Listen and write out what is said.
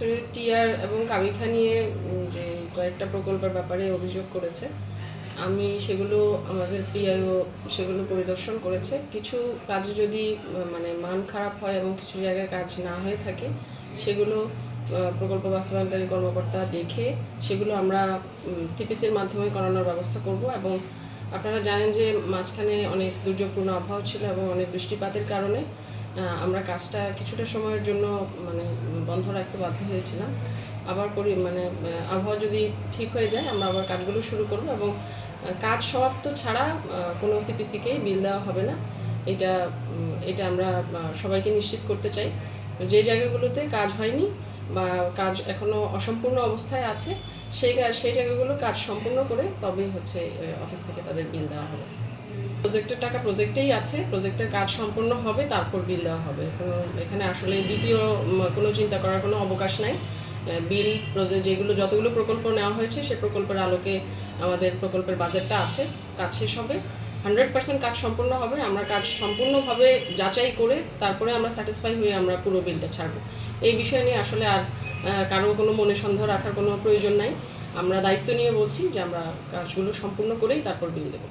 আসলে টিআর এবং কামিখা নিয়ে যে কয়েকটা প্রকল্পের ব্যাপারে অভিযোগ করেছে। আমি সেগুলো আমাদের পিআইও সেগুলো পরিদর্শন করেছে। কিছু কাজে যদি মানে মান খারাপ হয় এবং কিছু জায়গায় কাজ না হয়ে থাকে, সেগুলো প্রকল্প বাস্তবায়নকারী কর্মকর্তা দেখে সেগুলো আমরা সিপিসির মাধ্যমে করানোর ব্যবস্থা করব এবং আপনারা জানেন যে মাঝখানে অনেক দুর্যোগপূর্ণ আবহাওয়া ছিল এবং অনেক বৃষ্টিপাতের কারণে আমরা কাজটা কিছুটা সময়ের জন্য মানে বন্ধ রাখতে বাধ্য হয়েছিলাম। আবার করি মানে আবহাওয়া যদি ঠিক হয়ে যায়, আমরা আবার কাজগুলো শুরু করব এবং কাজ সমাপ্ত ছাড়া কোনো সিপিসিকেই বিল দেওয়া হবে না। এটা এটা আমরা সবাইকে নিশ্চিত করতে চাই। যে জায়গাগুলোতে কাজ হয়নি বা কাজ এখনও অসম্পূর্ণ অবস্থায় আছে, সেই সেই জায়গাগুলো কাজ সম্পূর্ণ করে তবে হচ্ছে অফিস থেকে তাদের বিল দেওয়া হবে। প্রজেক্টের টাকা প্রজেক্টেই আছে প্রজেক্টের কাজ সম্পূর্ণ হবে, তারপর বিল দেওয়া হবে। এখানে আসলে দ্বিতীয় কোনো চিন্তা করার কোনো অবকাশ নাই। বিল যেগুলো, যতগুলো প্রকল্প নেওয়া হয়েছে, সে প্রকল্পের আলোকে আমাদের প্রকল্পের বাজেটটা আছে। কাজ শেষ হবে। হান্ড্রেড পার্সেন্ট কাজ সম্পূর্ণ হবে। আমরা কাজ সম্পূর্ণভাবে যাচাই করে, তারপরে আমরা স্যাটিসফাই হয়ে আমরা পুরো বিলটা ছাড়বো। এই বিষয় নিয়ে আসলে আর কারও কোনো মনে সন্দেহ রাখার কোনো প্রয়োজন নাই। আমরা দায়িত্ব নিয়ে বলছি যে আমরা কাজগুলো সম্পূর্ণ করেই তারপর বিল দেবো।